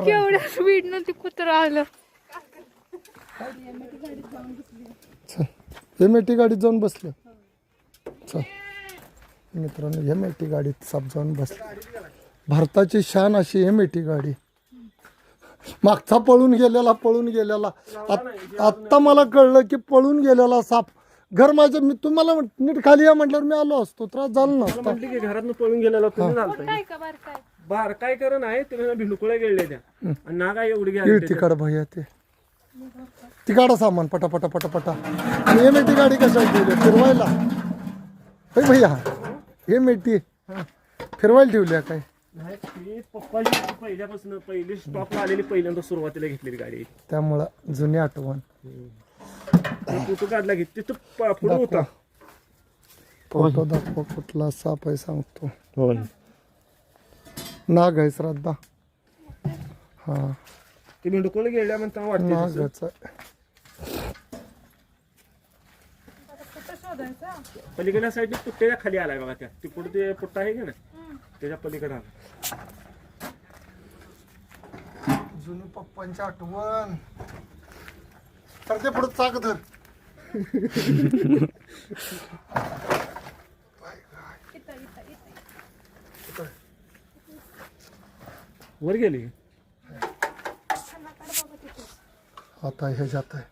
केवढ्या speed न ते कुत्र आलं. चल एम टी गाडीत जाऊन बसलं. चल मित्रांनो एम टी गाडीत साप जाऊन बसलं. भारताची शान अशी एम टी गाडी. मागचा पळून गेलेला पळून गेलेला. आत- आत्ता मला कळलं की पळून गेलेला साप. घर माझं मी तुम्हाला नीट खाली या म्हटल्यावर मी आलो असतो. त्रास झाला नसता. घरातनं पळून गेलेला बार काय करण आहे तुम्ही भिंडकुळ्या गेले त्या. आणि नागा एवढी घ्या तिकाड भैया ते. ती काढा सामान पटा पटा पटा पटा आणि एम टी गाडी कशाला ठेवली? फिरवायला. भैया? एम टी फिरवायला ठेवल्या काय? नाही ती पप्पाची पहिल्यापासून पहिली स्टॉकला आलेली पहिल्यांदा सुरुवातीला घेतलेली गाडी. आहे. त्यामुळं जुनी आठवण. तो फोटो काढला की तिथं पुढं होता. फोटो दाखवा कुठला साप आहे सांगतो. होय. नाग आहे श्रद्धा. हा. ते भिंडकुळ गेल्या म्हणता वाटते. नागाच पलीकडल्या साईडने पुट्ट्याच्या खाली आलाय बघा त्या. ती पुढे ते पुट्टा आहे का ना त्याच्या पलीकडे आला जुनी पप्पांची आठवण. तर ते पुढे चाक धर. वर गेली? आता हे जात आहे.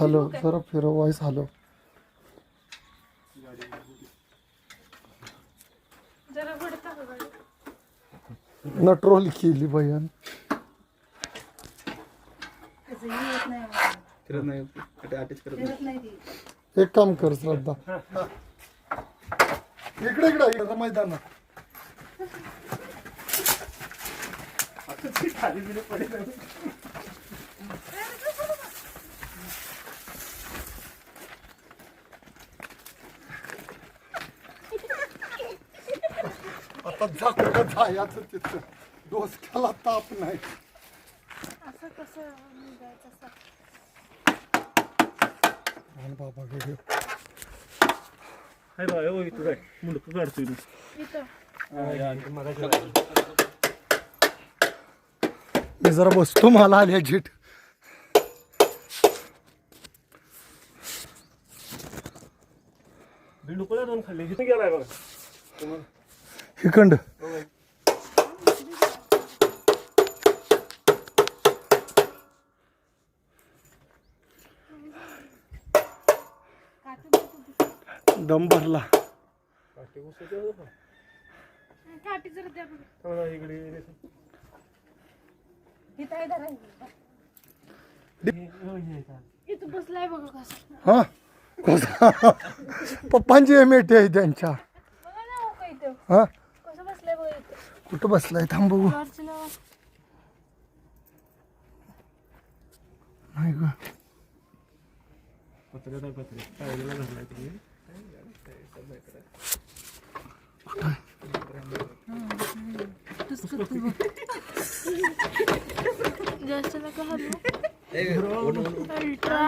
हॅलो जरा फिरव वाईस हॅलो. नट्रोल केली भैयान एक काम कर श्रद्धा. इकडे इकडे इकडे पडेल आता झाकलं जायचं तिथं. डोसक्याला ताप नाही. असं कसं बाबा गेले हाय बा हो इथं काय मुंडकं काढतोय तू इथं मी जरा बसतो मला आली झीट भिंडकुळ्या दोन खाल्ले इथं गेलाय बघा. हिकंड डंबरला बसलाय हा कसा पप्पांची एम आहे त्यांच्या. बघा हा? बसलाय कुठं बसलाय? थांब बघू. नाही ग. पत्र्यात पत्र्यात. जास्त नका. अल्ट्रा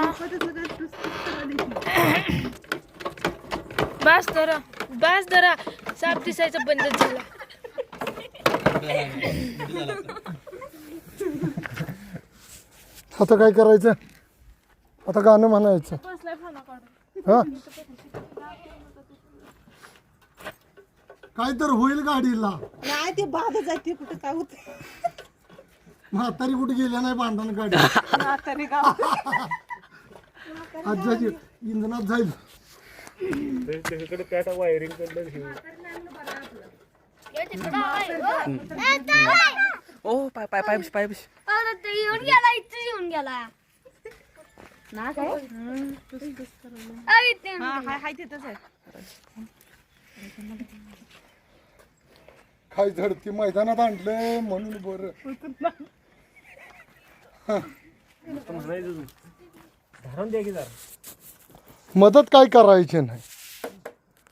बस धरा बस धरा साप दिसायचं बंद झाला आता काय करायचं? आता गाणं म्हणायचं. हा? काय तर होईल गाडीला. नाही ते बाद जाते कुठं काय होत म्हातारी कुठे गेल्या नाही भांडण गाडी? म्हातारी गाव. आजच्या इंधनात जाईल. ते- त्याच्याकडे काय आता वायरिंग हे. ओ पाय पाय पाय पाय येऊन गेला इथं येऊन गेला. ना काय हाय तिथंच आहे. काय झडती मैदानात आणलं म्हणून बरं द्या की जरा मदत काय करायची नाही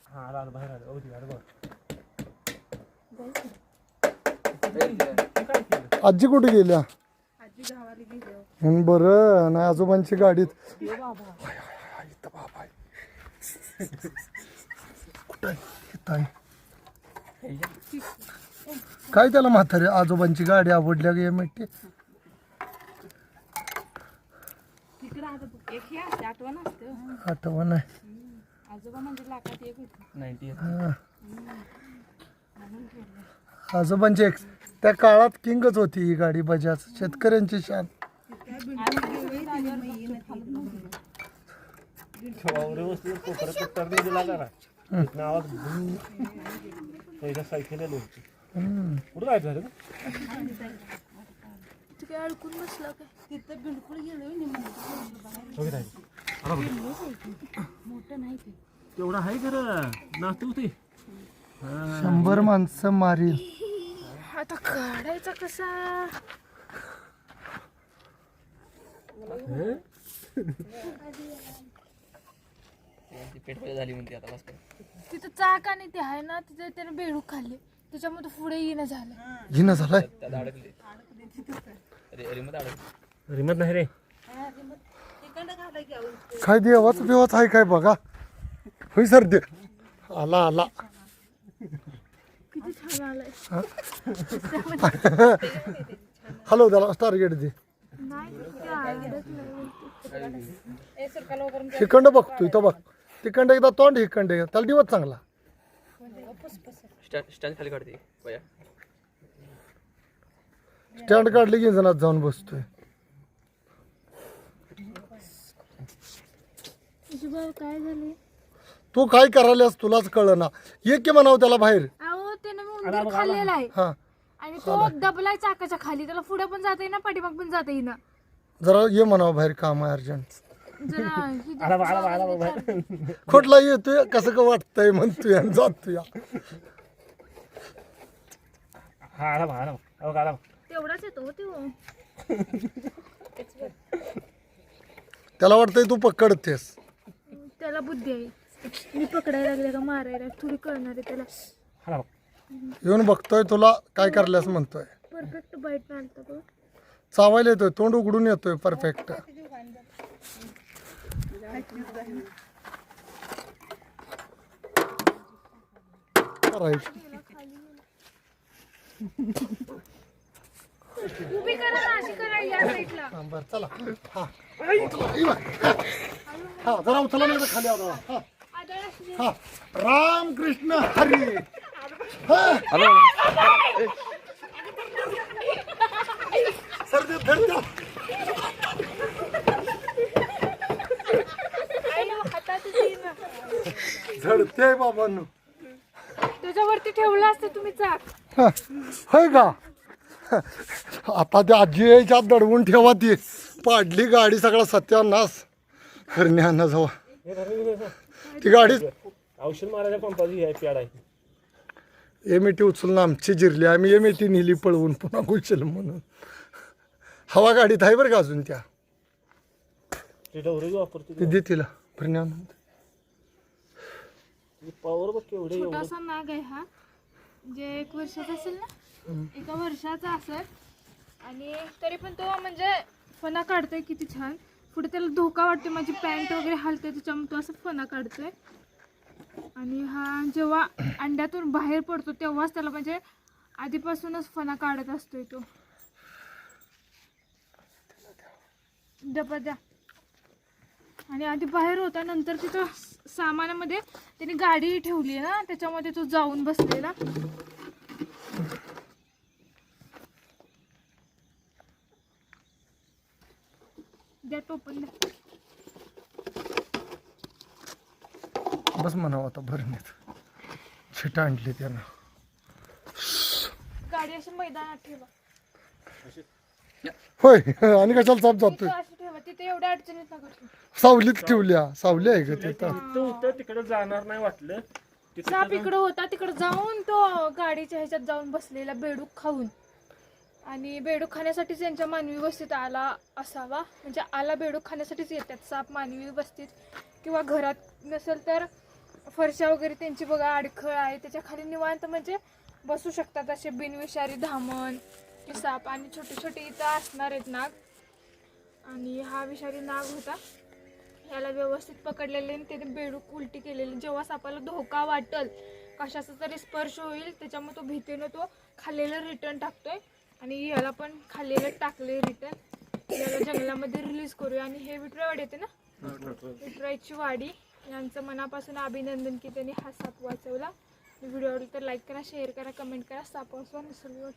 हा आला आला, बाहेर आला ती, अरे बघ. काय केलं आजी कुठे गेल्या आजी गावाला गेली हो. म्हणून बरं नाही आजोबांची गाडीत हाय, हाय, हाय, इथं बाबा आहे. कुठं आहे? इथं आहे. काय त्याला म्हातारे? आजोबांची गाडी आवडल्या गे एक हे आठवण आहे. आजोबा म्हणजे होते. हा. आजोबांची एक. त्या काळात किंगच होती ही गाडी बजाज. शेतकऱ्यांची शान. कोपऱ्यात दिला का ना आवाज सायकल नव्हती कुठं जायचं तू? काय अडकून बसला काय? तिथं बिलकुल गेलो बघ तेवढं आहे. खरं नातू ते. शंभर माणसं मारील. आता काढायचा कसा? तिथं चाक आणि ते आहे ना तिथे त्याने बेडूक खाल्ले. त्याच्यामध्ये पुढे येणं झालं. झालाय? रिमत नाही रे. काय देवाच देवाच आहे काय बघा? होय सर दे. आला आला. किती छान आलंय. हॅलो त्याला टार्गेट दे. नाही ते अडकलं. हिकंड बघतोय तो बघ. तिकंड एकदा तोंड हिकंड एकदा. त्याला दिवस चांगला. स्टँड खाली काढते. बया स्टँड काढले की जणात जाऊन बसतोय. आजोबा काय झाले? तू काय करायलास तुलाच कळ ना ये की म्हणाव त्याला बाहेर. अहो त्याने मी उंदीर खाल्लेला आहे. हा. आणि तो दबलाय चाकाच्या खाली. त्याला पुढे पण जाता येईना पाठीमाग पण जाता येईना. जरा ये म्हणावं बाहेर काम आहे अर्जंट. जरा ही आला आला आला. कुठला येतोय? कसं का वाटतंय म्हणतोय आणि जातोय. हा आला आला अहो, आला. तेवढाच येतो हो तो त्याला वाटतंय तू पकडतेस. त्याला बुद्धी आहे. मी पकडायला लागले का मारायला? थोडी कळणार आहे त्याला. आला. येऊन बघतोय तुला काय करल्यास म्हणतोय. परफेक्ट बाईट मारता बघ. चावायला येतोय तोंड उघडून येतोय परफेक्ट करायचं उभी करा ना अशी करा या साईडला. हा, बरं चला. हा. हा जरा उचला नाही तर खाली आला हा. आदळ असली हा. राम कृष्ण हरी सर ते धरत्या आई हातात येईना. झडते बाबांनो. त्याच्यावरती ठेवलं असतं तुम्ही चाक. हा, होय का? आता त्या आजी यायच्या आत दडवून ठेवा ती. पाडली गाडी सगळा सत्यानाश. करण्यानं जावा. हे ती गाडी औषध मारायच्या पंपाची ही आहे प्याड आहे. एमएटी उचलून आमची जिरली. आम्ही एमएटी नेली पळवून. पुन्हा कुशल म्हणून. हवा गाडीत आहे बरं का अजून त्या? ते दे तिला. परिणाम पावर बघ केवढे एवढं छोटासा नाग आहे हा. जे एक वर्षाचा असेल ना? एका वर्षाचा असेल. आणि तरी पण तो म्हणजे फणा काढतोय किती छान. पुढे त्याला धोका वाटतो माझी पॅन्ट वगैरे हलते त्याच्यामुळे तो असं फणा काढतोय. आणि हा जेव्हा अंड्यातून बाहेर पडतो तेव्हाच त्याला म्हणजे आधीपासूनच फणा काढत असतोय तो. डबा द्या. आणि आधी बाहेर होता नंतर तिथं सामानामध्ये त्याने गाडी ठेवली ना त्याच्यामध्ये तो जाऊन बसलेला. द्या टोपण द्या. बस म्हणावं आता भरणीत छिटा आणली त्यानं. गाडी अशी मैदानात ठेवा. होय आणि कशाला चाप जातोय? अशी ठेवा तिथे एवढ्या अडचणीत नका ठेवू. सावलीत ठेवल्या. सावली आहे का तिथं तिथं होतं तिकडे जाणार नाही वाटलं. तिथं साप इकडं होता तिकडं जाऊन तो गाडीच्या ह्याच्यात जाऊन बसलेला बेडूक खाऊन. आणि बेडूक खाण्यासाठीच त्यांच्या मानवी वस्तीत आला असावा. म्हणजे आला बेडूक खाण्यासाठीच येतात साप मानवी वस्तीत. किंवा घरात नसेल तर फरशा वगैरे त्यांची बघा अडखळ आहे. त्याच्याखाली निवांत म्हणजे बसू शकतात असे बिनविषारी धामण की साप. आणि छोटे छोटे इथं असणार आहेत नाग. आणि हा विषारी नाग होता. ह्याला व्यवस्थित पकडलेले आणि त्याने बेडूक उलटी केलेली. जेव्हा सापाला धोका वाटल कशाचा तरी स्पर्श होईल त्याच्यामुळे तो भीतीनं तो खाल्लेलं रिटर्न टाकतोय. आणि याला पण खाल्लेलं टाकले रिटर्न याला जंगलामध्ये रिलीज करूया. आणि हे विठरावाडी येते ना? विठराईची वाडी. यांचं मनापासून अभिनंदन की त्यांनी हा साप वाचवला. व्हिडिओ आवडला तर लाईक करा शेअर करा कमेंट करा. साप विसरू निसर्ग